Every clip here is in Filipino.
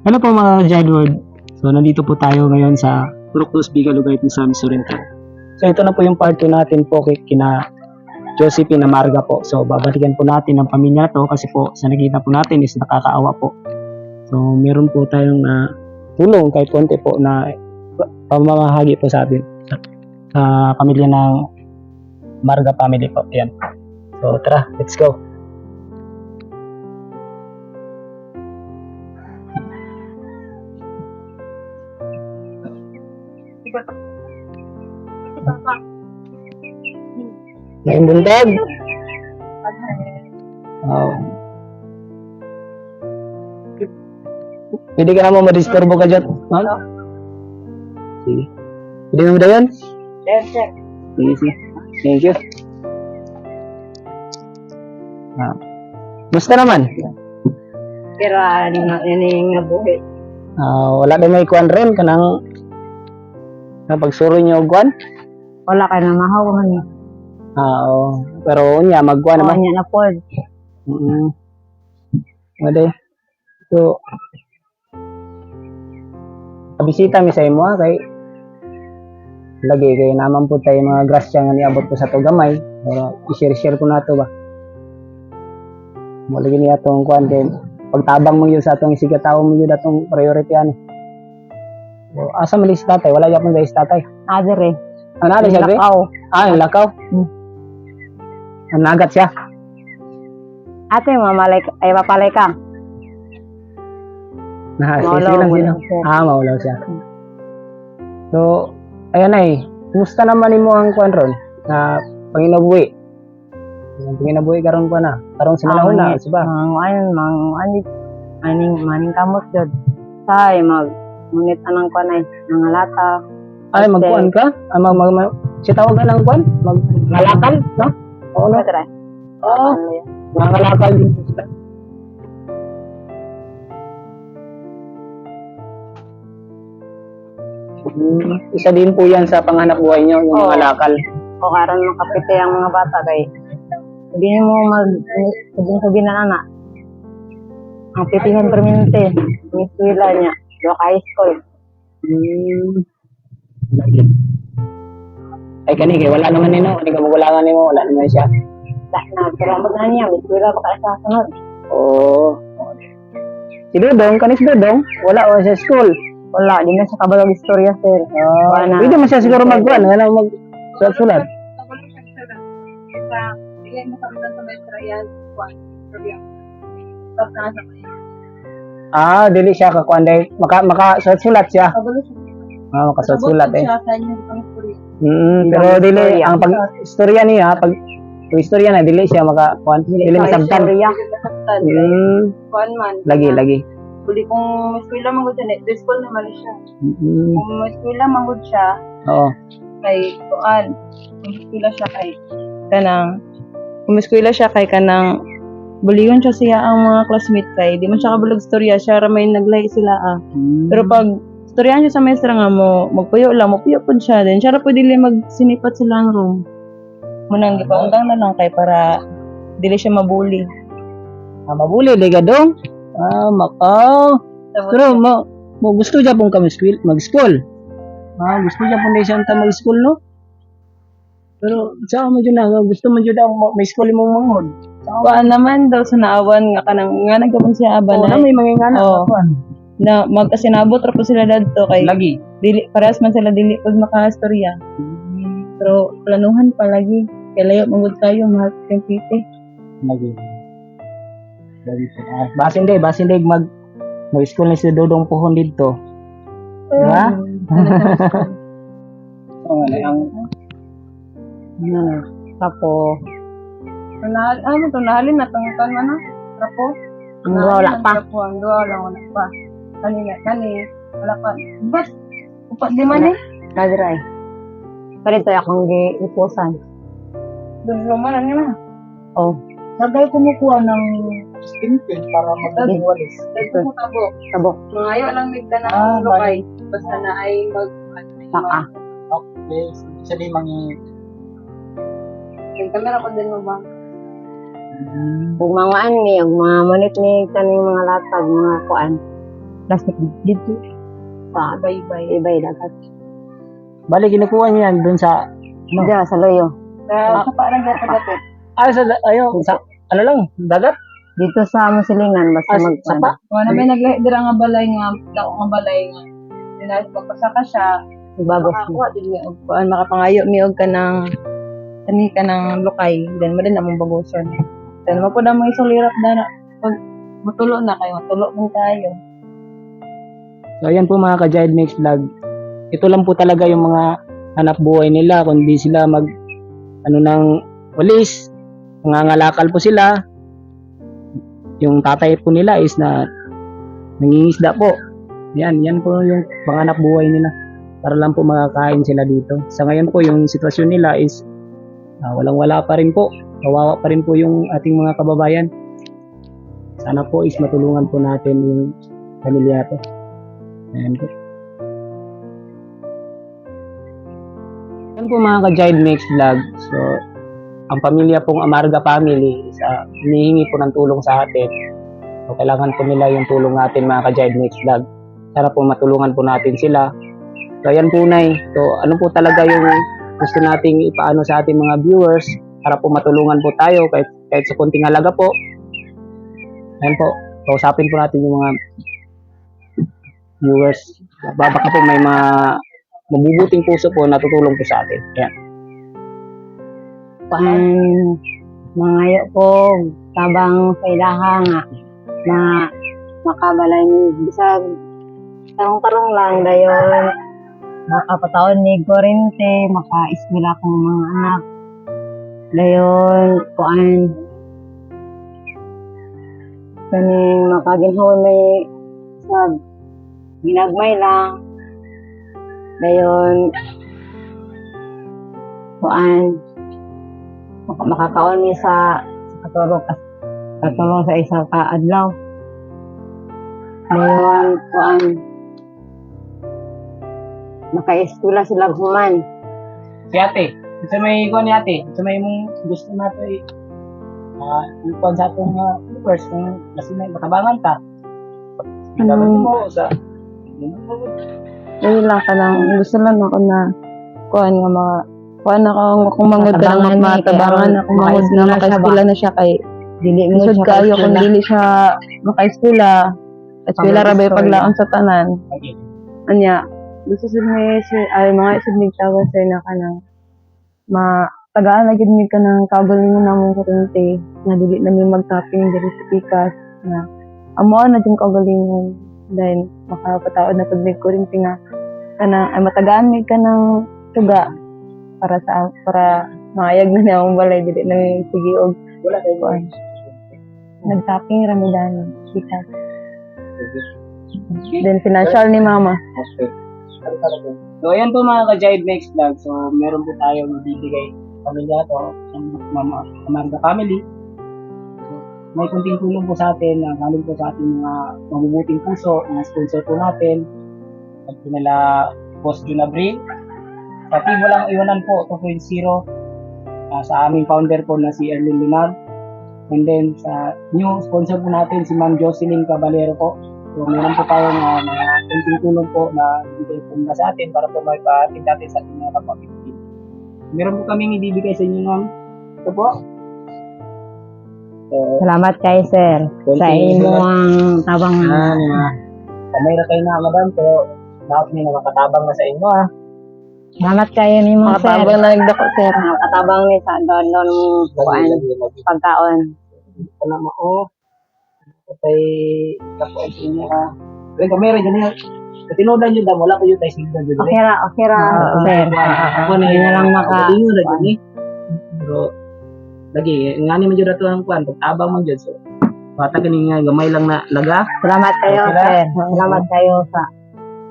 Hello po mga Jedward. So nandito po tayo ngayon sa Proctus Bigalugay ni Sam Sorrento. So ito na po yung part 2 natin po kay kina Josephine Amarga po. So babalikan po natin ang pamilya to kasi po sa nakita po natin is nakakaawa po. So meron po tayong ah, tulong kahit konti po na pamamahagi po sa atin sa, sa pamilya ng Marga family po. Yan. So tara, let's go. May buntag. Oh. Pwede ka naman ma-disturbo ka dyan. Ano? Sige. Pwede mo ba yan? Yes, sir. Sige, sige. Thank you. Ah. Gusto naman? Pero ano na ini nga buhi. Ah, wala din may kuan rin kanang kapag suro niyo kuan. Wala ka na mahawahan. Ah, oo. Pero unya magkuan Naman naman. niya na po. Mm. Wala. So Kabisita mi sa imo ha, kay lagi kay naman po tayo mga grasya nga niabot ko sa to gamay. Pero i-share-share ko na to ba. Mo lagi niya tong kuan kay pagtabang mo yun sa atong isigataw mo yun atong priority ani. So, asa man si tatay? Wala yapon guys tatay. Adere. Ano na siya? Lakaw. Ah, yung lakaw. Hmm. Ang nagat siya. Ate, mamalay ka. Ay, papalay ka. Na, sige, Maulaw, sige lang, sige lang. Ah, maulaw siya. So, ayan ay, kumusta naman mo ang kwan ron? Na panginabuhi? Ang panginabuhi karon pa na. Karong sinalahon na, Ang- siba? Mang ayun, mang anig aning maning kamot jud. Say mag ngunit anang kanay mga lata. Ay, magkuan ka? Ah, mag, mag, mag, si tawagan ng kwan? Mag, ngalakal, no? Oo. Oo, nangalakal din sila. Hmm, isa din po yan sa panghanap buhay nyo, yung Oo. mga lakal. O karon makapite ang mga bata kay hindi mo mag sabihin sabihin na anak. Ang pitihan permanente, yung eskwela niya, do high school. Hmm. Ay kani kay wala naman nino, hindi ka magulangan nimo, wala naman siya. Sa na, pero mo na niya, may pa kaya sa sunod. Oo. Si Dodong, kanis Dodong, wala o sa school. Wala, di na sa kabalog istorya, sir. Ah, Wala. pwede man siya siguro magkuhan, lang mag sulat-sulat. Ah, dili siya kakuan dahil maka maka sulat siya. Ah, makasulat eh. Mm, pero dili ang pag istorya niya pag pag istorya na dili siya maka kuan dili masabtan. Mm, Kuan man. lagi lagi. Kuli kung eskwela man gud siya, eh, school naman siya. Mm, Kung eskwela man gud siya, oo. kay kuan, kung eskwela siya kay kanang kung eskwela siya kay kanang buligon siya siya ang mga classmate kay di man siya kabulag storya siya ra may naglay sila ah. Mm. Pero pag storyahan siya sa maestra nga mo, magpuyo lang, magpuyo po siya din. Siya pwede dili magsinipat sila ang room. Munang gipaundang na lang kay para dili siya mabuli. Ah, mabuli liga dong. Ah, mak oh. Pero mo mo gusto niya pong kami school, mag-school. Ah, gusto niya pong siya ta mag-school no. Pero sa mo jud na gusto mo jud ang mo- may school mo mangod. Kuan naman daw sa naawan nga kanang nga nagkapon siya aba Oo, na, na may mga ngana Oo. kuan. Na magkasinabot ra po sila dadto kay Lagi. dili parehas man sila dili pag makastorya. Pero planuhan pa lagi. Kay layo mangud kayo mahal yung piti. Lagi. Lagi. Ah, basin day, basin day mag mag school na si Dodong Puhon dito. Diba? Oo, oh, ang ano, Tapo. Nahal, ano to nahalin na tong kan man Rapo. Ang wala pa. Ang wala pa. Kanina kani wala pa. But upat di man eh. Nadray. Parito akong gi ipusan. Doon lumanan nga na. Oh, Sagay kumukuha ng stintin para maging walis. Dito mo tabo. tabok. Mangayo lang nigda na Ah, ang lukay. Basta na ay mag Saka. Okay, siya di mangi Yung kamera ko din mo ba? Ug mga ani, ug mga manit ni kaning mga latag, mga kuan. Plastic dito. Sa Bye-bye. ibay dagat. Bali, kinukuha niya yan dun sa, Diyan, sa loyo. Sa sa parang gato gato. ah, sa, ayo, sa, ano lang, dagat? Dito sa Musilingan, basta Ah, mag... sa ano may naglahi dira nga balay nga, dako nga balay nga. Dinas pagpasaka siya, Bagos na. makakuha din niya og kuan makapangayo miog ka ng kani ka ng lukay, then mo din namang baguson. Then mo po na mo isulirap na pag mutulo na kayo, mutulo mo tayo. So, ayan po mga ka-Giant Mix Vlog. Ito lang po talaga yung mga hanap buhay nila. Kundi sila mag, ano nang walis. Nangangalakal po sila. Yung tatay po nila is na nangingisda po. Yan, yan po yung panganap buhay nila. Para lang po makakain sila dito. Sa ngayon po, yung sitwasyon nila is ah, walang-wala pa rin po. Kawawa pa rin po yung ating mga kababayan. Sana po is matulungan po natin yung pamilya to. Ayan po. Yan po mga ka-Giant Mix Vlog. So, ang pamilya pong Amarga Family is uh, hinihingi po ng tulong sa atin. So, kailangan po nila yung tulong natin mga ka-Giant Mix Vlog. Sana po matulungan po natin sila. So, ayan po, Nay. So, ano po talaga yung gusto nating ipaano sa ating mga viewers para po matulungan po tayo kahit, kahit sa konting halaga po. Ayan po. Kausapin po natin yung mga viewers. Baka po may mga mabubuting puso po na tutulong po sa atin. Ayan. Paan, mangayo po, tabang sa ilaha nga, na makabalay ni bisag tarong-tarong lang dayon makapataon ni Gorente, maka-eskwela kong mga anak. Dayon, kuan, kaning makaginhawon may sab ginagmay lang. Dayon, kuan, maka- makakaon mi sa katulong katulong sa isa ka adlaw. Dayon, kuan, maka-eskwela sila human. Si ate, sa may ikaw ni ate, sa may mong gusto nato eh, uh, ikaw sa atong uh, viewers, kung kasi may matabangan ta. Ano? mo sa Dahil lang ka lang, gusto lang ako na kuan nga mga kuan ako kung mangod ka Matabangan ng matabangan ako mangod na siya makaeskwela na siya kay Dili mo siya kayo kung dili siya makaeskwela. Eskwela ra Pag-eskwela. paglaon sa tanan. Anya, gusto sa may si ay mga isod mig tawo sa na kanang ma tagaan na gid ka ng kagalingon namong kurente na dili na mi magtapping diri sa pikas na amo na yung kagalingon then makapataod na pag mig kurente nga kana ay matagaan mig ka ng tuga para sa para maayag na na akong balay dili na sige og wala kayo ba? nagtapping ramidan pikas then financial ni mama Okay. So, ayan po mga ka-Jive Next Vlog. So, meron po tayong bibigay pamilya to sa mama, Amarga Family. May kunting tulong po sa atin na galing po sa ating mga mabubuting puso na sponsor po natin. At nila Boss Jun Abril. Sa team walang iwanan po 2.0 ah, sa aming founder po na si Erlin Lunag. And then sa new sponsor po natin si Ma'am Jocelyn Caballero po. So, meron po tayong uh, mga kunting tulong po na ibigay po nila sa atin para po may pahatid natin sa ating mga kapatid. Meron po kaming ibibigay sa inyo ng ito po. So, Salamat kay sir sa imo ang tabang yan, mga kamay na kayo na, madam. So, lahat may nakakatabang na sa inyo, ah. Salamat kayo ni mo sir. makatabang na nagdako sir Katabang ni sa don don kuan pagkaon. Ito na mo, oh. Kapay, kapay sa inyo, ah. Kaya kamera dyan niya. Tinudan nyo daw, wala ko yung tayo sinundan dyan. Okay ra, okay ra Ah, sir. Ako na Yun na lang maka- Hindi na dyan eh. Pero, lagi, nga ni man dyan ito ang kwan, pagtabang man dyan. So, bata kani nga, gamay lang na laga. Salamat kayo Okay sir. Salamat kayo sa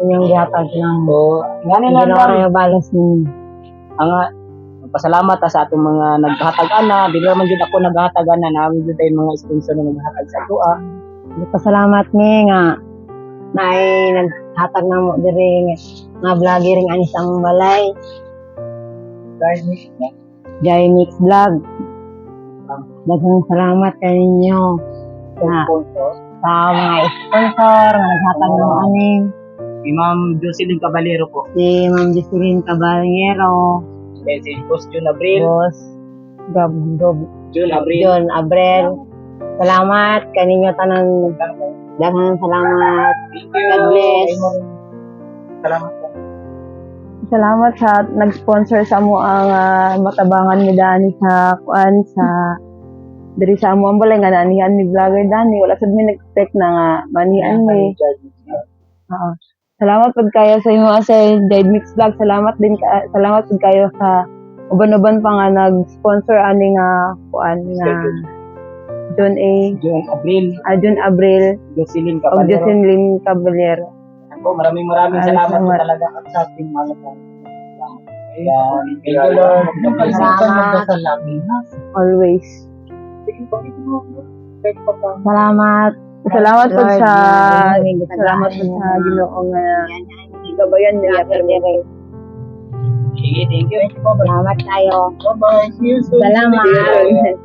inyong gihatag ng So, nga ni lang kayo balas ni Ang ah, pasalamat sa atong mga naghatagan na. Di naman dyan ako naghatagan na. Namin dyan tayo mga sponsor na naghatag sa tua. Pasalamat mi nga na ay naghatag na mo diri nga vlogger ang balay. Guys, Jai Mix Vlog. Daghang salamat sa, sa sa mga sponsor, nga naghatag ng aning, Si Ma'am Jocelyn Caballero po. si Ma'am Jocelyn Caballero, Eh, si Boss Jun Abril. Boss Gab, Gab, Jun Abril. John Abrel. Salamat kaninyo tanan daghang salamat. Thank you. God bless. Salamat po. Salamat sa nag-sponsor sa mo ang ah, matabangan ni Dani sa kuan sa diri sa amo ang balay nga nanihan ni vlogger Dani wala sad mi nag-expect na nga manian mi. Oo. Salamat pud kayo sa imo sa Guide Mix Vlog. Salamat din ka, salamat pud kayo sa uban-uban pa nga nag-sponsor ani nga kuan nga John A. Jun Abril. ah, John Abril Jocelyn o Caballero. Jocelyn Caballero. Po, maraming maraming Ay, salamat po talaga at sa ating mga. Ayan. Thank you, Lord. Salamat. Always. Salamat. Salamat po sa salamat po sa Ginoo nga gabayan niya Sige, thank you. Salamat tayo. Bye-bye. See you soon. Salamat. Natin.